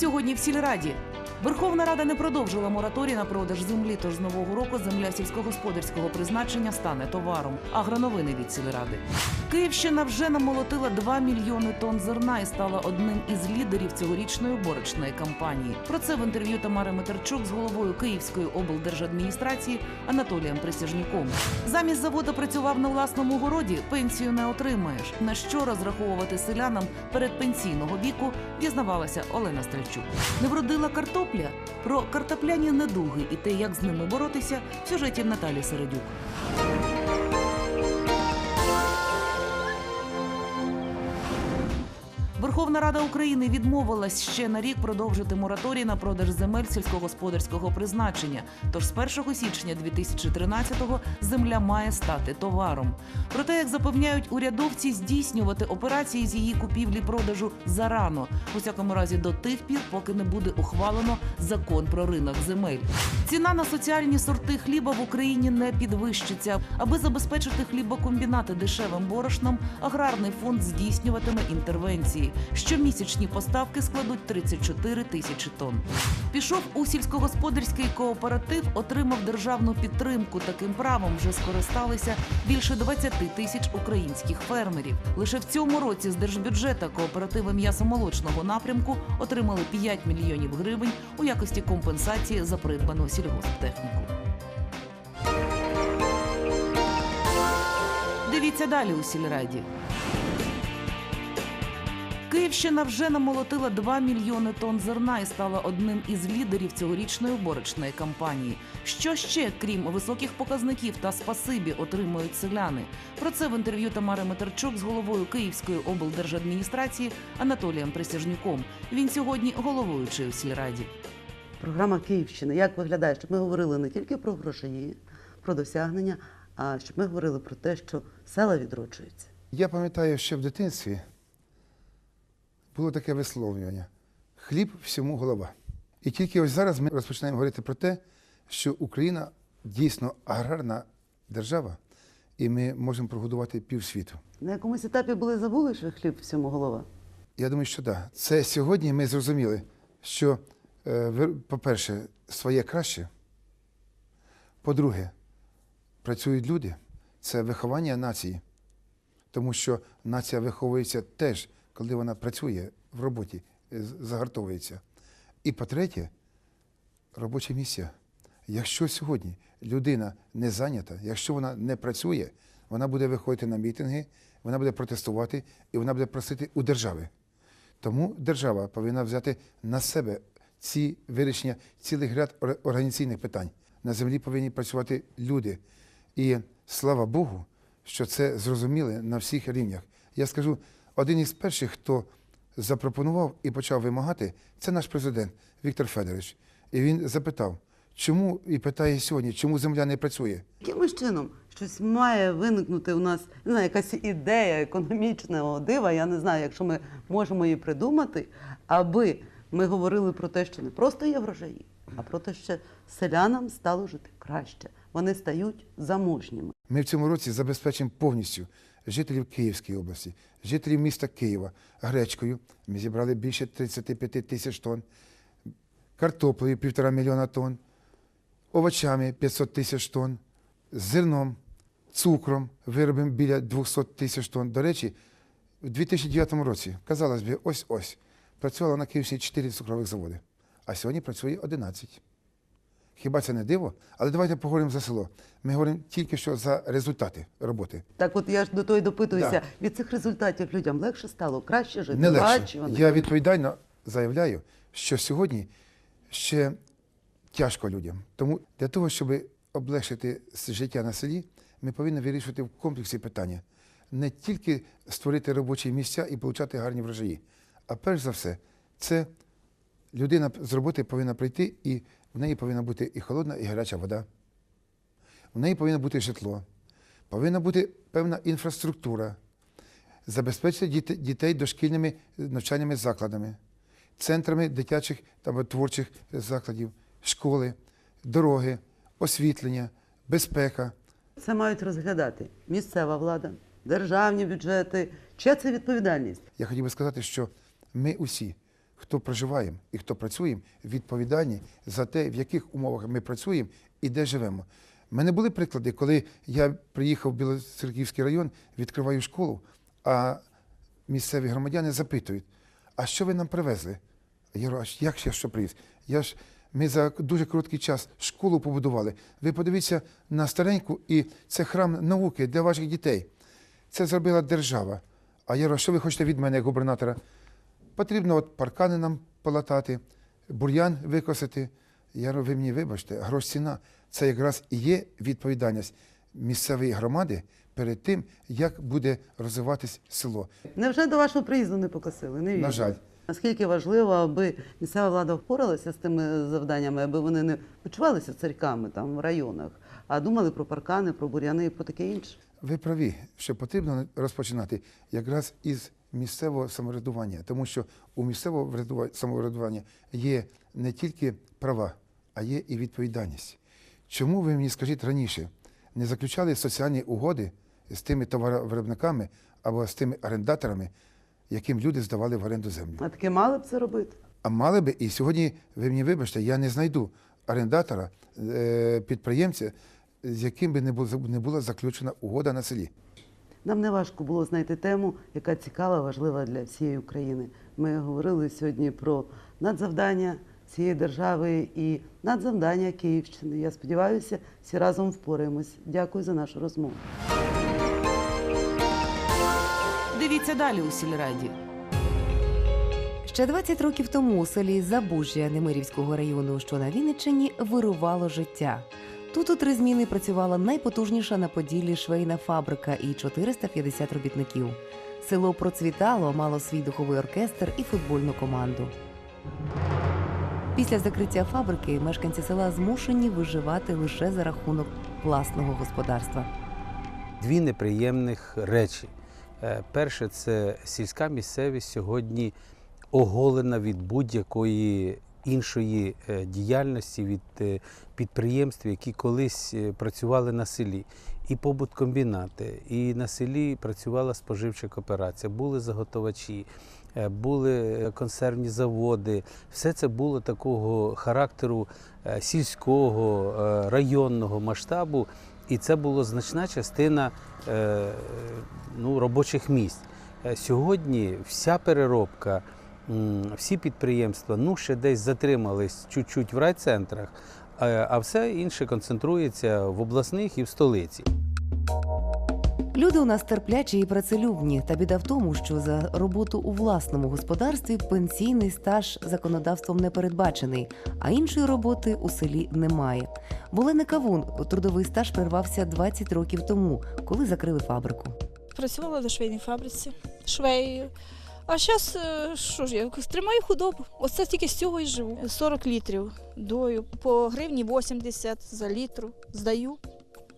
Сьогодні в сільраді. Верховна Рада не продовжила мораторій на продаж землі, тож з нового року земля сільськогосподарського призначення стане товаром. Агроновини від сільради. Київщина вже намолотила 2 мільйони тонн зерна і стала одним із лідерів цьогорічної борочної кампанії. Про це в інтерв'ю Тамари Метерчук з головою Київської облдержадміністрації Анатолієм Присяжнюком. Замість заводу працював на власному городі, пенсію не отримаєш. На що розраховувати селянам перед пенсійного віку, дізнавалася Олена Стрельчук. Не вродила картопля про картопляні недуги і те, як з ними боротися, в сюжеті Наталі Середюк. Верховна Рада України відмовилась ще на рік продовжити мораторій на продаж земель сільськогосподарського призначення. Тож з 1 січня 2013-го земля має стати товаром. Проте, як запевняють урядовці, здійснювати операції з її купівлі-продажу зарано, у всякому разі до тих пір, поки не буде ухвалено закон про ринок земель. Ціна на соціальні сорти хліба в Україні не підвищиться. Аби забезпечити хлібокомбінати дешевим борошном, аграрний фонд здійснюватиме інтервенції. Щомісячні поставки складуть 34 тисячі тонн. Пішов у сільськогосподарський кооператив, отримав державну підтримку. Таким правом вже скористалися більше 20 тисяч українських фермерів. Лише в цьому році з держбюджета кооперативи м'ясомолочного напрямку отримали 5 мільйонів гривень у якості компенсації за придбану сільгосптехніку. Дивіться далі у сільраді. Київщина вже намолотила 2 мільйони тонн зерна і стала одним із лідерів цьогорічної борочної кампанії. Що ще, крім високих показників та спасибі, отримують селяни? Про це в інтерв'ю Тамари Метерчук з головою Київської облдержадміністрації Анатолієм Присяжнюком. Він сьогодні головуючий у сільраді. Програма Київщина. Як виглядає, щоб ми говорили не тільки про гроші, про досягнення, а щоб ми говорили про те, що села відроджуються. Я пам'ятаю, що в дитинстві було таке висловлювання: хліб всьому голова. І тільки ось зараз ми розпочинаємо говорити про те, що Україна дійсно аграрна держава, і ми можемо прогодувати півсвіту. На якомусь етапі були забули, що хліб всьому голова. Я думаю, що так. Це сьогодні ми зрозуміли, що, е, по-перше, своє краще. По-друге, працюють люди. Це виховання нації. Тому що нація виховується теж, коли вона працює в роботі, е, загартовується. І по-третє, робочі місця. Якщо сьогодні людина не зайнята, якщо вона не працює, вона буде виходити на мітинги, вона буде протестувати і вона буде просити у держави. Тому держава повинна взяти на себе ці вирішення цілих ряд ор- організаційних питань. На землі повинні працювати люди. І слава Богу, що це зрозуміли на всіх рівнях. Я скажу, один із перших, хто запропонував і почав вимагати, це наш президент Віктор Федорович. І він запитав, чому і питає сьогодні, чому земля не працює. Якимось чином щось має виникнути у нас, не знаю, якась ідея економічного дива. Я не знаю, якщо ми можемо її придумати, аби ми говорили про те, що не просто є врожаї, а про те, що селянам стало жити краще. Вони стають заможніми. Ми в цьому році забезпечимо повністю жителів Київської області, жителів міста Києва гречкою. Ми зібрали більше 35 тисяч тонн, картоплею півтора мільйона тонн, овочами 500 тисяч тонн, зерном, цукром виробимо біля 200 тисяч тонн. До речі, у 2009 році, казалось би, ось-ось, працювало на Київщині 4 цукрових заводи, а сьогодні працює 11. Хіба це не диво? Але давайте поговоримо за село. Ми говоримо тільки що за результати роботи. Так, от я ж до того допитуюся. Да. Від цих результатів людям легше стало, краще жити, Не легше. вони. Я відповідально заявляю, що сьогодні ще тяжко людям. Тому для того, щоб облегшити життя на селі, ми повинні вирішувати в комплексі питання. Не тільки створити робочі місця і отримати гарні врожаї, а перш за все, це людина з роботи повинна прийти, і в неї повинна бути і холодна, і гаряча вода. В неї повинно бути житло, повинна бути певна інфраструктура, забезпечити дітей дошкільними навчальними закладами, центрами дитячих та творчих закладів, школи, дороги, освітлення, безпека. Це мають розглядати місцева влада, державні бюджети. Чия це відповідальність? Я хотів би сказати, що ми усі, хто проживаємо і хто працюємо, відповідальні за те, в яких умовах ми працюємо і де живемо. У мене були приклади, коли я приїхав в Білоцерківський район, відкриваю школу, а місцеві громадяни запитують, а що ви нам привезли? Я говорю, а як ще що привіз? Я ж, ми за дуже короткий час школу побудували. Ви подивіться на стареньку, і це храм науки для ваших дітей. Це зробила держава. А я говорю, що ви хочете від мене, губернатора? Потрібно от паркани нам полатати, бур'ян викосити. Я говорю, ви мені вибачте, грош ціна. Це якраз і є відповідальність місцевої громади перед тим, як буде розвиватись село. Невже до вашого приїзду не покосили? Не вірю. На жаль. Наскільки важливо, аби місцева влада впоралася з тими завданнями, аби вони не почувалися царьками там в районах, а думали про паркани, про бур'яни і про таке інше. Ви праві, що потрібно розпочинати якраз із місцевого самоврядування, тому що у місцевого самоврядування є не тільки права, а є і відповідальність. Чому ви мені скажіть раніше не заключали соціальні угоди з тими товаровиробниками або з тими орендаторами, яким люди здавали в оренду землю? А таке мали б це робити? А мали би, і сьогодні, ви мені вибачте, я не знайду орендатора, е, підприємця, з яким би не була заключена угода на селі. Нам не важко було знайти тему, яка цікава, важлива для всієї України. Ми говорили сьогодні про надзавдання цієї держави і надзавдання Київщини. Я сподіваюся, всі разом впораємось. Дякую за нашу розмову. Дивіться далі у сільраді. Ще 20 років тому у селі Забужжя Немирівського району, що на Вінниччині, вирувало життя. Тут у три зміни працювала найпотужніша на Поділлі швейна фабрика і 450 робітників. Село процвітало, мало свій духовий оркестр і футбольну команду. Після закриття фабрики мешканці села змушені виживати лише за рахунок власного господарства. Дві неприємних речі. Е, Перше, це сільська місцевість сьогодні оголена від будь-якої іншої е, діяльності, від е, підприємств, які колись е, працювали на селі. І побуткомбінати, і на селі працювала споживча кооперація, були заготовачі, були консервні заводи. Все це було такого характеру сільського, районного масштабу, і це була значна частина ну, робочих місць. Сьогодні вся переробка, всі підприємства ну, ще десь затримались чуть-чуть в райцентрах, е, а все інше концентрується в обласних і в столиці. Люди у нас терплячі і працелюбні, та біда в тому, що за роботу у власному господарстві пенсійний стаж законодавством не передбачений, а іншої роботи у селі немає. Булене Кавун трудовий стаж прервався 20 років тому, коли закрили фабрику. Працювала на швейній фабриці швеєю. А зараз що ж я тримаю худобу. Оце тільки з цього і живу. 40 літрів дою, по гривні 80 за літру здаю.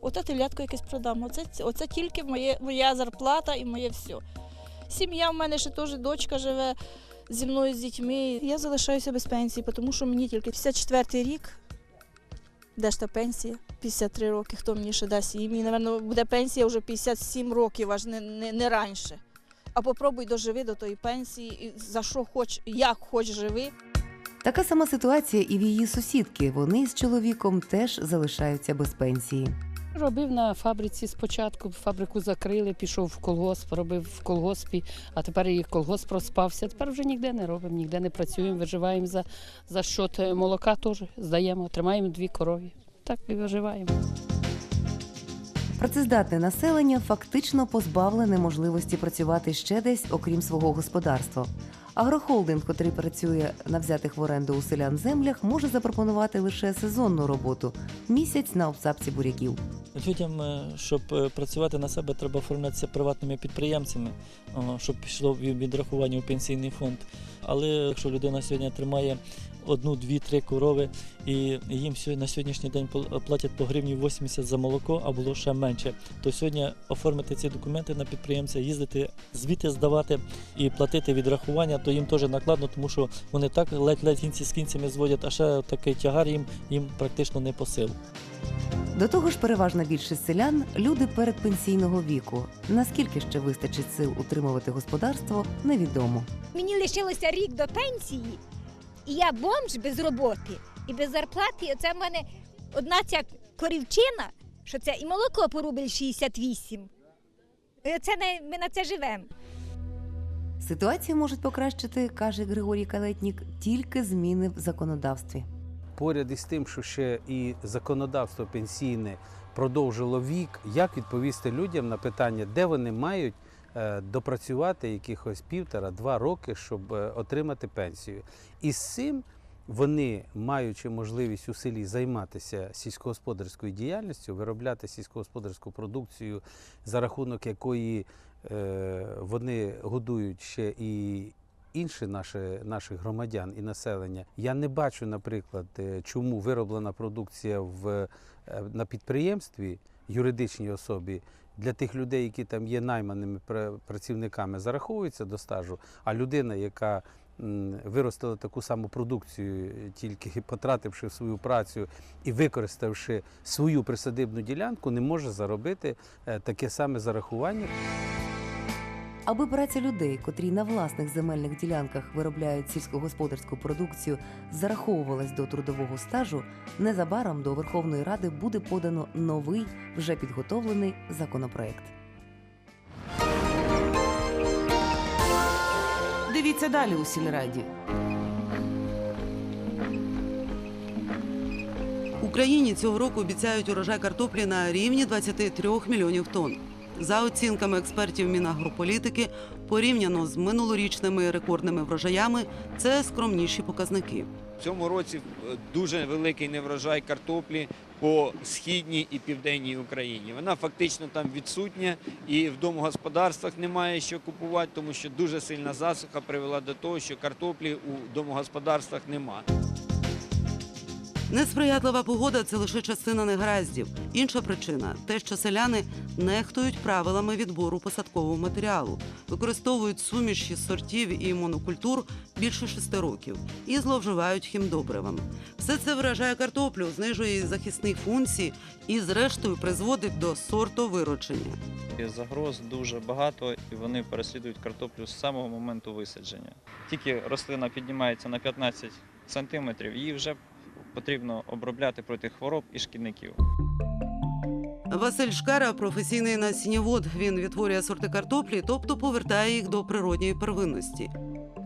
Оце телятко якесь продам. Оце, оце тільки моє, моя зарплата і моє все. Сім'я в мене ще теж дочка живе зі мною з дітьми. Я залишаюся без пенсії, тому що мені тільки 54 рік. Де ж та пенсія? 53 роки, хто мені ще дасть? І мені, напевно, буде пенсія вже 57 років, аж не, не, не раніше. А попробуй доживи до тої пенсії, за що хоч, як хоч живи. Така сама ситуація і в її сусідки. Вони з чоловіком теж залишаються без пенсії. Робив на фабриці спочатку, фабрику закрили, пішов в колгосп, робив в колгоспі, а тепер їх колгосп розпався. Тепер вже ніде не робимо, ніде не працюємо, виживаємо за, за счет молока теж здаємо, тримаємо дві корові. Так і виживаємо. Працездатне населення фактично позбавлене можливості працювати ще десь, окрім свого господарства. Агрохолдинг, котрий працює на взятих в оренду у селян землях, може запропонувати лише сезонну роботу місяць на обсапці буряків. Людям, е, щоб е, працювати на себе, треба оформлятися приватними підприємцями, щоб пішло від- відрахування у пенсійний фонд. Але якщо людина сьогодні тримає одну, дві, три корови, і їм сьогодні- на сьогоднішній день пл- платять по гривні 80 за молоко, а було ще менше, то сьогодні оформити ці документи на підприємця, їздити звідти здавати і платити відрахування, то їм теж накладно, тому що вони так ледь-ледь кінці з кінцями зводять, а ще такий тягар їм, їм практично не по силу. До того ж, переважна більшість селян люди передпенсійного віку. Наскільки ще вистачить сил утримувати господарство, невідомо. Мені лишилося рік до пенсії, і я бомж без роботи і без зарплати. І Оце в мене одна ця корівчина, що це і молоко по рубль 68. І Оце не, ми на це живемо. Ситуацію можуть покращити, каже Григорій Калетнік, тільки зміни в законодавстві. Поряд із тим, що ще і законодавство пенсійне продовжило вік, як відповісти людям на питання, де вони мають допрацювати якихось півтора-два роки, щоб е, отримати пенсію. І з цим вони, маючи можливість у селі займатися сільськогосподарською діяльністю, виробляти сільськогосподарську продукцію, за рахунок якої е, вони годують ще і інші наші, наших громадян і населення. Я не бачу, наприклад, е, чому вироблена продукція в, е, на підприємстві юридичній особі для тих людей, які там є найманими працівниками, зараховується до стажу, а людина, яка виростила таку саму продукцію, тільки потративши свою працю і використавши свою присадибну ділянку, не може заробити е, таке саме зарахування. Аби праця людей, котрі на власних земельних ділянках виробляють сільськогосподарську продукцію, зараховувалась до трудового стажу, незабаром до Верховної Ради буде подано новий, вже підготовлений законопроект. Дивіться далі у сільраді. Україні цього року обіцяють урожай картоплі на рівні 23 мільйонів тонн. За оцінками експертів Мінагрополітики, порівняно з минулорічними рекордними врожаями, це скромніші показники. В цьому році е, дуже великий неврожай картоплі по східній і південній Україні. Вона фактично там відсутня, і в домогосподарствах немає що купувати, тому що дуже сильна засуха привела до того, що картоплі у домогосподарствах немає. Несприятлива погода це лише частина негараздів. Інша причина те, що селяни нехтують правилами відбору посадкового матеріалу, використовують суміші сортів і монокультур більше шести років і зловживають хімдобривами. Все це виражає картоплю, знижує її захисні функції і, зрештою, призводить до сортовиручення. Загроз дуже багато, і вони переслідують картоплю з самого моменту висадження. Тільки рослина піднімається на 15 сантиметрів, її вже потрібно обробляти проти хвороб і шкідників. Василь Шкара професійний насіннєвод. Він відтворює сорти картоплі, тобто повертає їх до природньої первинності.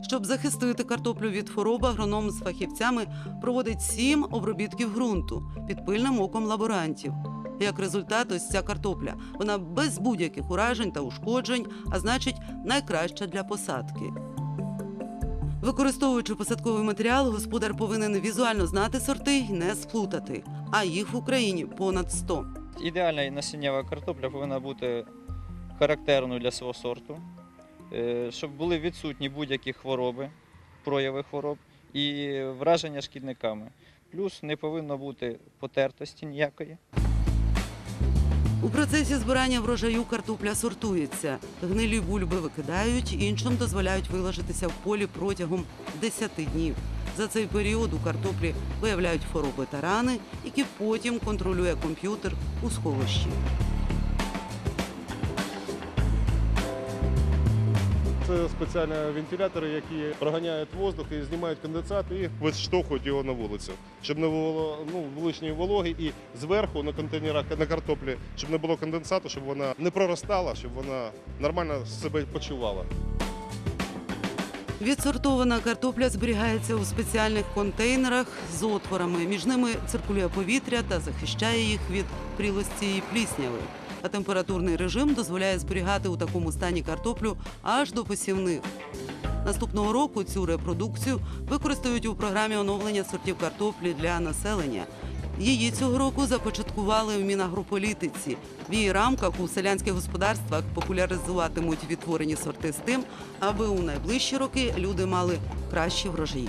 Щоб захистити картоплю від хвороб, агроном з фахівцями проводить сім обробітків ґрунту під пильним оком лаборантів. Як результат, ось ця картопля. Вона без будь-яких уражень та ушкоджень, а значить, найкраща для посадки. Використовуючи посадковий матеріал, господар повинен візуально знати сорти і не сплутати. А їх в Україні понад 100. Ідеальна насіннєва картопля повинна бути характерною для свого сорту, е, щоб були відсутні будь-які хвороби, прояви хвороб і враження шкідниками. Плюс не повинно бути потертості ніякої. У процесі збирання врожаю картопля сортується. Гнилі бульби викидають, іншим дозволяють вилажитися в полі протягом 10 днів. За цей період у картоплі виявляють хвороби та рани, які потім контролює комп'ютер у сховищі. Це спеціальні вентилятори, які проганяють воздух і знімають конденсат і виштовхують його на вулицю, щоб не було ну, лишньої вологи і зверху на контейнерах на картоплі, щоб не було конденсату, щоб вона не проростала, щоб вона нормально себе почувала. Відсортована картопля зберігається у спеціальних контейнерах з отворами. Між ними циркулює повітря та захищає їх від прілості і плісняви. А температурний режим дозволяє зберігати у такому стані картоплю аж до посівних. Наступного року цю репродукцію використають у програмі оновлення сортів картоплі для населення. Її цього року започаткували в Мінагрополітиці. В її рамках у селянських господарствах популяризуватимуть відтворені сорти з тим, аби у найближчі роки люди мали кращі врожаї.